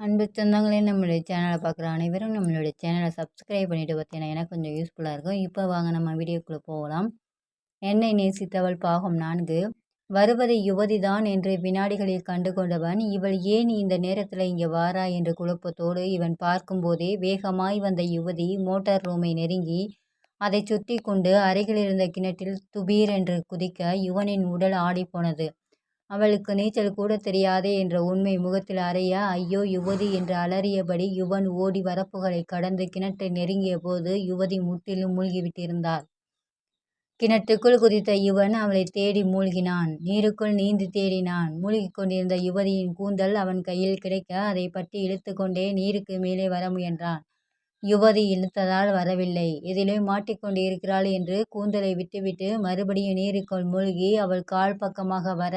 அன்பு சொந்தங்களே நம்மளுடைய சேனலை பார்க்குற அனைவரும் நம்மளுடைய சேனலை சப்ஸ்கிரைப் பண்ணிவிட்டு பார்த்தீங்கன்னா எனக்கு கொஞ்சம் யூஸ்ஃபுல்லாக இருக்கும். இப்போ வாங்க நம்ம வீடியோக்குள்ளே போகலாம். என்னை நேசித்தவள் பாகம் நான்கு. வருவது யுவதிதான் என்று வினாடிகளில் கண்டு கொண்டவன் இவள் ஏன் இந்த நேரத்தில் இங்கே வாரா என்று குழப்பத்தோடு இவன் பார்க்கும்போதே வேகமாய் வந்த யுவதி மோட்டார் ரூமை நெருங்கி அதை சுற்றி கொண்டு அருகில் இருந்த கிணற்றில் துபீர் என்று குதிக்க யுவனின் உடல் ஆடிப்போனது. அவளுக்கு நீச்சல் கூட தெரியாதே என்ற உண்மை முகத்தில் அறைய ஐயோ யுவதி என்று அலறியபடி யுவன் ஓடி வரப்புகளை கடந்து கிணற்றை நெருங்கிய போது யுவதி முற்றிலும் மூழ்கிவிட்டிருந்தாள். கிணற்றுக்குள் குதித்த யுவன் அவளை தேடி மூழ்கினான். நீருக்குள் நீந்தி தேடினான். மூழ்கிக் கொண்டிருந்த யுவதியின் கூந்தல் அவன் கையில் கிடைக்க அதை பற்றி இழுத்து கொண்டே நீருக்கு மேலே வர முயன்றான். யுவதி இழுத்ததால் வரவில்லை. எதிலே மாட்டிக்கொண்டு இருக்கிறாள் என்று கூந்தலை விட்டுவிட்டு மறுபடியும் நீருக்குள் மூழ்கி அவள் கால் பக்கமாக வர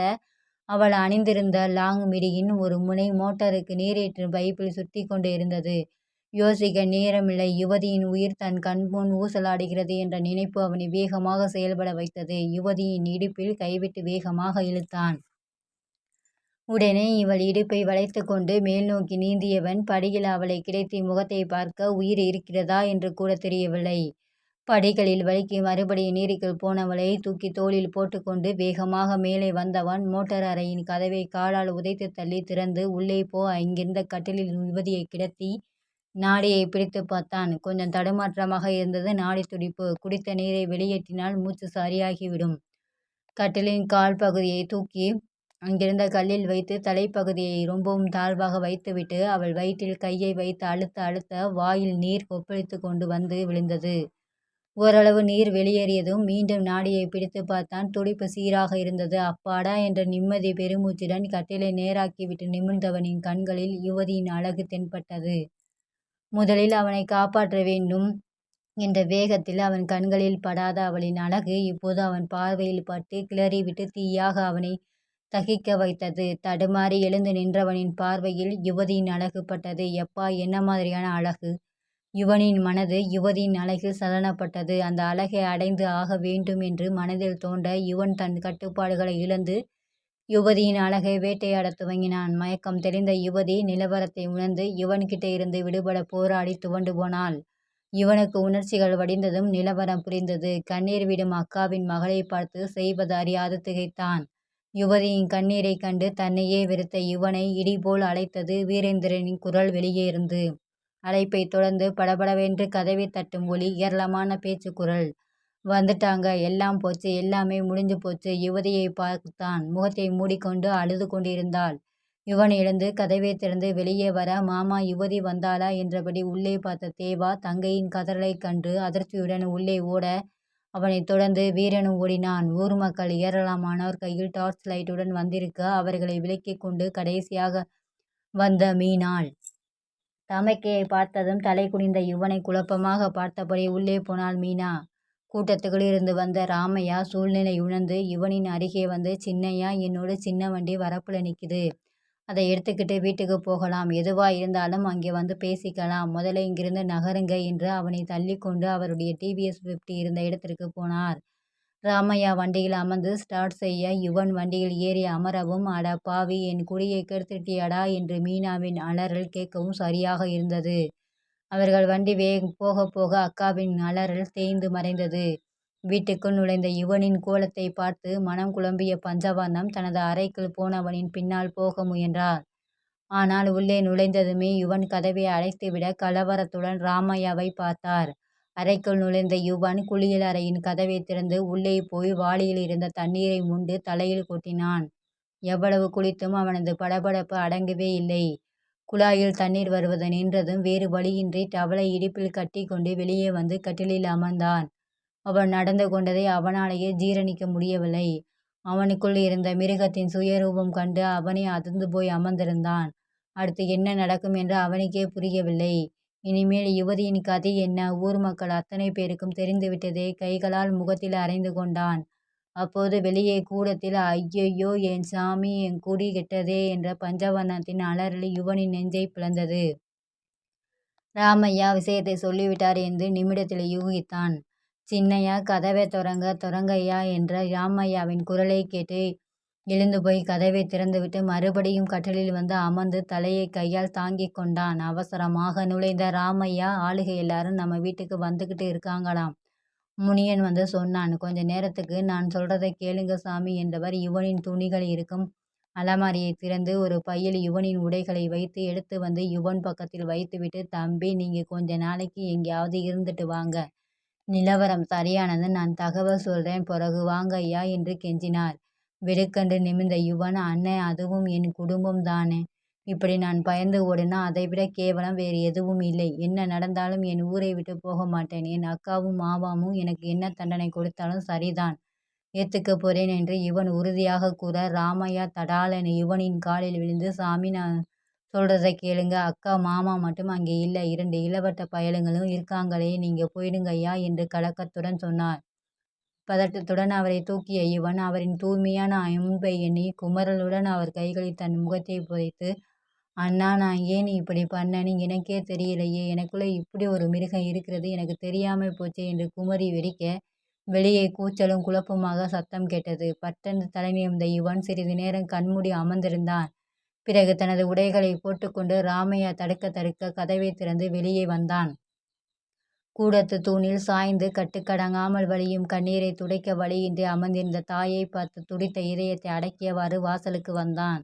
அவள் அணிந்திருந்த லாங் மிடியின் ஒரு முனை மோட்டாருக்கு நீரேற்றும் பைப்பில் சுற்றி கொண்டு இருந்தது. யோசிக்க நேரமில்லை. யுவதியின் உயிர் தன் கண்முன் ஊசலாடுகிறது என்ற நினைப்பு அவனை வேகமாக செயல்பட வைத்தது. யுவதியின் இடுப்பில் கைவிட்டு வேகமாக இழுத்தான். உடனே இவள் இடுப்பை வளைத்து கொண்டு மேல் நோக்கி நீந்தியவன் படியில் அவளை கிடைத்து முகத்தை பார்க்க உயிர் இருக்கிறதா? என்று கூட தெரியவில்லை. படிகளில் வலிக்கு மறுபடியும் நீருக்குள் போனவளை தூக்கி தோளில் போட்டுக்கொண்டு வேகமாக மேலே வந்தவன் மோட்டார் அறையின் கதவை காலால் உதைத்து தள்ளி திறந்து உள்ளே போ. அங்கிருந்த கட்டிலில் யுவதியை கிடத்தி நாடியை பிடித்து பார்த்தான். கொஞ்சம் தடுமாற்றமாக இருந்தது. நாடி துடிப்பு. குடித்த நீரை வெளியேற்றினால் மூச்சு சரியாகிவிடும். கட்டிலின் கால் பகுதியை தூக்கி அங்கிருந்த கல்லில் வைத்து தலைப்பகுதியை ரொம்பவும் தாழ்வாக வைத்துவிட்டு அவள் வயிற்றில் கையை வைத்து அழுத்த அழுத்த வாயில் நீர் கொப்பளித்து கொண்டு வந்து விழுந்தது. ஓரளவு நீர் வெளியேறியதும் மீண்டும் நாடியை பிடித்து பார்த்தான். துடிப்பு சீராக இருந்தது. அப்பாடா என்ற நிம்மதி பெருமூச்சுடன் கட்டிலை நேராக்கிவிட்டு நிமிர்ந்தவனின் கண்களில் யுவதியின் அழகு தென்பட்டது. முதலில் அவனை காப்பாற்ற வேண்டும் என்ற வேகத்தில் அவன் கண்களில் படாத அவளின் அழகு இப்போது அவன் பார்வையில் பட்டு கிளறிவிட்டு தீயாக அவனை தகிக்க வைத்தது. தடுமாறி எழுந்து நின்றவனின் பார்வையில் யுவதியின் அழகு பட்டது. எப்பா என்ன மாதிரியான அழகு? யுவனின் மனது யுவதியின் அழகில் சலனப்பட்டது. அந்த அழகை அடைந்து ஆக வேண்டும் என்று மனதில் தோன்ற யுவன் தன் கட்டுப்பாடுகளை இழந்து யுவதியின் அழகை வேட்டையாடத் துவங்கினான். மயக்கம் தெரிந்த யுவதி நிலவரத்தை உணர்ந்து யுவன்கிட்ட இருந்து விடுபட போராடி துவண்டு போனாள். யுவனுக்கு உணர்ச்சிகள் வடிந்ததும் நிலவரம் புரிந்தது. கண்ணீர் விடும் அக்காவின் மகளை பார்த்து செய்வது அறியாது திகைத்தான். யுவதியின் கண்ணீரை கண்டு தன்னையே வெறுத்த யுவனை இடிபோல் அழைத்தது வீரேந்திரனின் குரல் வெளியே இருந்து. அழைப்பை தொடர்ந்து படபடவென்று கதவை தட்டும் ஒலி ஏராளமான பேச்சு குரல் வந்துட்டாங்க. எல்லாம் போச்சு. எல்லாமே முடிஞ்சு போச்சு. யுவதியை பார்த்தான். முகத்தை மூடிக்கொண்டு அழுது கொண்டிருந்தாள். யுவன் எழுந்து கதவை திறந்து வெளியே வர மாமா யுவதி வந்தாளா? என்றபடி உள்ளே பார்த்த தேவா தங்கையின் கதறலைக் கண்டு அதிர்ச்சியுடன் உள்ளே ஓட அவனைத் தொடர்ந்து வீரனும் ஓடினான். ஊர் மக்கள் ஏராளமானோர் கையில் டார்ச் லைட்டுடன் வந்திருக்க அவர்களை விலக்கிக் கொண்டு கடைசியாக வந்த மீனாள். சமைக்கையை பார்த்ததும் தலை குனிந்த யுவனை குழப்பமாக பார்த்தபடி உள்ளே போனாள் மீனா. கூட்டத்துக்குள்ளிருந்து வந்த ராமையா சூழ்நிலை உணர்ந்து யுவனின் அருகே வந்து சின்னையா என்னோட சின்ன வண்டி வரப்புல நிற்குது அதை எடுத்துக்கிட்டு வீட்டுக்கு போகலாம். எதுவாக இருந்தாலும் அங்கே வந்து பேசிக்கலாம். முதல்ல இங்கிருந்து நகருங்க என்று அவனை தள்ளி கொண்டு அவருடைய டிவிஎஸ் ஃபிஃப்டி இருந்த இடத்திற்கு போனார். ராமையா வண்டியில் அமர்ந்து ஸ்டார்ட் செய்ய யுவன் வண்டியில் ஏறி அமரவும் அட பாவி என் குடியை கெடுத்துட்டியடா என்று மீனாவின் அலறல் கேட்கவும் சரியாக இருந்தது. அவர்கள் வண்டி வே போக போக அக்காவின் அலறல் தேய்ந்து மறைந்தது. வீட்டுக்குள் நுழைந்த யுவனின் கோலத்தை பார்த்து மனம் குழம்பிய பஞ்சவர்ணம் தனது அறைக்குள் போனவனின் பின்னால் போக முயன்றார். ஆனால் உள்ளே நுழைந்ததுமே யுவன் கதவை அடைத்துவிட கலவரத்துடன் ராமையாவை பார்த்தார். அறைக்குள் நுழைந்த யுவன் குளியல் அறையின் கதவை திறந்து உள்ளே போய் வாளியில் இருந்த தண்ணீரை முண்டு தலையில் கொட்டினான். எவ்வளவு குளித்தும் அவனது படபடப்பு அடங்கவே இல்லை. குழாயில் தண்ணீர் வருவது நின்றதும் வேறு வழியின்றி டவலை இடுப்பில் கட்டி கொண்டு வெளியே வந்து கட்டிலில் அமர்ந்தான். அவன் நடந்து கொண்டதை அவனாலேயே ஜீரணிக்க முடியவில்லை. அவனுக்குள் இருந்த மிருகத்தின் சுயரூபம் கண்டு அவனே அதிர்ந்து போய் அமர்ந்திருந்தான். அடுத்து என்ன நடக்கும் என்று அவனுக்கே புரியவில்லை. இனிமேல் யுவதியின் கதை என்ன? ஊர் மக்கள் அத்தனை பேருக்கும் தெரிந்துவிட்டதே கைகளால் முகத்தில் அரைந்து கொண்டான். அப்போது வெளியே கூடத்தில் ஐயையோ என் சாமி என் குடி கெட்டதே என்ற பஞ்சவர்ணத்தின் அலறல் யுவனின் நெஞ்சை பிளந்தது. ராமையா விஷயத்தை சொல்லிவிட்டார் என்று நிமிடத்தில் யூகித்தான். சின்னையா கதவை தொடங்க தொடங்கையா என்ற ராமையாவின் குரலை கேட்டு எழுந்து போய் கதவை திறந்துவிட்டு மறுபடியும் கட்டிலில் வந்து அமர்ந்து தலையை கையால் தாங்கி கொண்டான். அவசரமாக நுழைந்த ராமையா ஆளுகை எல்லாரும் நம்ம வீட்டுக்கு வந்துக்கிட்டு இருக்காங்களாம். முனியன் வந்து சொன்னான். கொஞ்ச நேரத்துக்கு நான் சொல்றதை கேளுங்க சாமி என்றவர் யுவனின் துணிகள் இருக்கும் அலமாரியை திறந்து ஒரு பையில் யுவனின் உடைகளை வைத்து எடுத்து வந்து யுவன் பக்கத்தில் வைத்துவிட்டு தம்பி நீங்க கொஞ்ச நாளைக்கு எங்கேயாவது இருந்துட்டு வாங்க. நிலவரம் சரியானது நான் தகவல் சொல்றேன் பிறகு வாங்க ஐயா என்று கெஞ்சினார். வெடுக்கென்று நிமிர்ந்த யுவன் அண்ணன் அதுவும் என் குடும்பம் தானே. இப்படி நான் பயந்து ஓடினா அதைவிட கேவலம் வேறு எதுவும் இல்லை. என்ன நடந்தாலும் என் ஊரை விட்டு போக மாட்டேன். என் அக்காவும் மாமாவும் எனக்கு என்ன தண்டனை கொடுத்தாலும் சரிதான். ஏத்துக்க போறேன் என்று இவன் உறுதியாக கூற ராமையா தடாலன் யுவனின் காலில் விழுந்து சாமி நான் சொல்றதை கேளுங்க. அக்கா மாமா மட்டும் அங்கே இல்லை இரண்டு இளவட்ட பயலுங்களும் இருக்காங்களே நீங்க போயிடுங்கய்யா என்று கலக்கத்துடன் சொன்னார். பதட்டத்துடன் அவரை தூக்கிய இவன் அவரின் தூய்மையான அன்பை எண்ணி குமரலுடன் அவர் கைகளில் தன் முகத்தை புதைத்து அண்ணா நான் ஏன் இப்படி பண்ணேன்னு எனக்கே தெரியலையே. எனக்குள்ளே இப்படி ஒரு மிருகம் இருக்கிறது எனக்கு தெரியாமல் போச்சே என்று குமரி வெடிக்க வெளியே கூச்சலும் குழப்பமாக சத்தம் கேட்டது. பட்டன் தலைநிமிர்ந்த இவன் சிறிது நேரம் கண்மூடி அமர்ந்திருந்தான். பிறகு தனது உடைகளைப் போட்டுக்கொண்டு ராமையா தடுக்க தடுக்க கதவை திறந்து வெளியே வந்தான். கூடத்து தூணில் சாய்ந்து கட்டுக்கடங்காமல் வழியும் கண்ணீரை துடைக்க வழியின்றி அமர்ந்திருந்த தாயை பார்த்து துடித்த இதயத்தை அடக்கியவாறு வாசலுக்கு வந்தான்.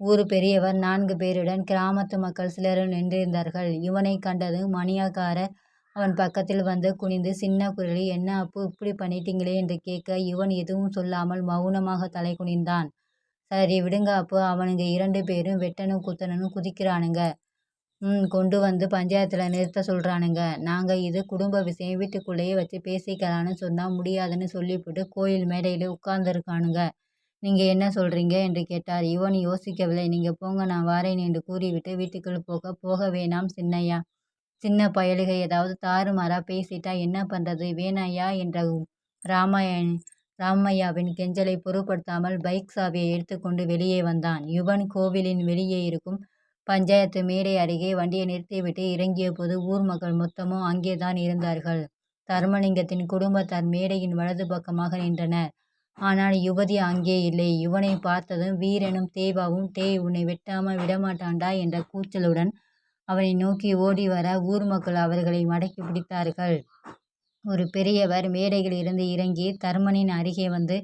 ஊர் பெரியவர் நான்கு பேருடன் கிராமத்து மக்கள் சிலரும் நின்றிருந்தார்கள். இவனை கண்டதும் மணியக்காரர் அவன் பக்கத்தில் வந்து குனிந்து சின்ன குரலில் என்ன அப்பு இப்படி பண்ணிட்டீங்களே என்று கேட்க இவன் எதுவும் சொல்லாமல் மௌனமாக தலை குனிந்தான். சரி விடுங்க அப்போ அவனுங்க இரண்டு பேரும் வெட்டனும் குத்தனும் குதிக்கிறானுங்க. கொண்டு வந்து பஞ்சாயத்தில் நிறுத்த சொல்கிறானுங்க நாங்கள் இது குடும்ப விஷயம் வீட்டுக்குள்ளேயே வச்சு பேசிக்கலான்னு சொன்னால் முடியாதுன்னு சொல்லிவிட்டு கோயில் மேடையில் உட்கார்ந்துருக்கானுங்க நீங்கள் என்ன சொல்கிறீங்க என்று கேட்டார். யுவன் யோசிக்கவில்லை. நீங்கள் போங்க நான் வாரேன் என்று கூறிவிட்டு வீட்டுக்குள் போக போக வேணாம் சின்னையா. சின்ன பயலுகை ஏதாவது தாறுமாறாக பேசிட்டா என்ன பண்ணுறது வேணாயா என்ற ராமையாவின் கெஞ்சலை பொருட்படுத்தாமல் பைக் சாவியை எடுத்துக்கொண்டு வெளியே வந்தான். யுவன் கோவிலின் வெளியே இருக்கும் பஞ்சாயத்து மேடை அருகே வண்டியை நிறுத்திவிட்டு இறங்கியபோது ஊர் மக்கள் மொத்தமும் அங்கேதான் இருந்தார்கள். தர்மலிங்கத்தின் குடும்பத்தார் மேடையின் வலது பக்கமாக நின்றனர். ஆனால் யுவதி அங்கே இல்லை. யுவனைப் பார்த்ததும் வீரனும் தேவாவும் டேய் உன்னை வெட்டாம விடமாட்டான்டா என்ற கூச்சலுடன் அவனை நோக்கி ஓடிவர ஊர் மக்கள் அவர்களை மடக்கிப் பிடித்தார்கள். ஒரு பெரியவர் மேடையில் இருந்து இறங்கி தர்மனின் அருகே வந்து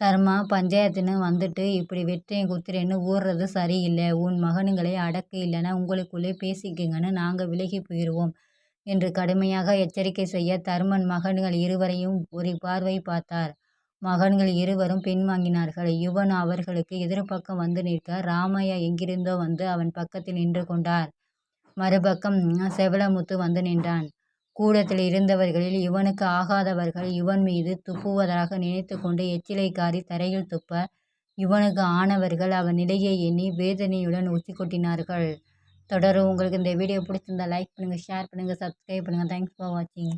தர்மா பஞ்சாயத்துன்னு வந்துட்டு இப்படி வெட்டுறேன் குத்துறேன்னு ஓடுறது சரியில்லை உன் மகனுங்களை அடக்கு இல்லைன்னா உங்களுக்குள்ளே பேசிக்கங்கன்னு நாங்கள் விலகி போயிடுவோம் என்று கடுமையாக எச்சரிக்கை செய்ய தர்மன் மகன்கள் இருவரையும் ஒரு பார்வை பார்த்தார். மகன்கள் இருவரும் பின்வாங்கினார்கள். யுவன் அவர்களுக்கு எதிர்பக்கம் வந்து நிற்க ராமையா எங்கிருந்தோ வந்து அவன் பக்கத்தில் நின்று கொண்டார். மறுபக்கம் செவலமுத்து வந்து நின்றான். கூடத்தில் இருந்தவர்களில் இவனுக்கு ஆகாதவர்கள் இவன் மீது துப்புவதாக நினைத்துக்கொண்டு கொண்டு எச்சிலைக்காரி தரையில் துப்ப இவனுக்கு ஆனவர்கள் அவன் நிலையை எண்ணி வேதனையுடன் உச்சி கொட்டினார்கள். தொடரும். உங்களுக்கு இந்த வீடியோ பிடிச்சிருந்தா லைக் பண்ணுங்கள் ஷேர் பண்ணுங்கள் சப்ஸ்கிரைப் பண்ணுங்கள் தேங்க்ஸ் ஃபார் வாட்சிங்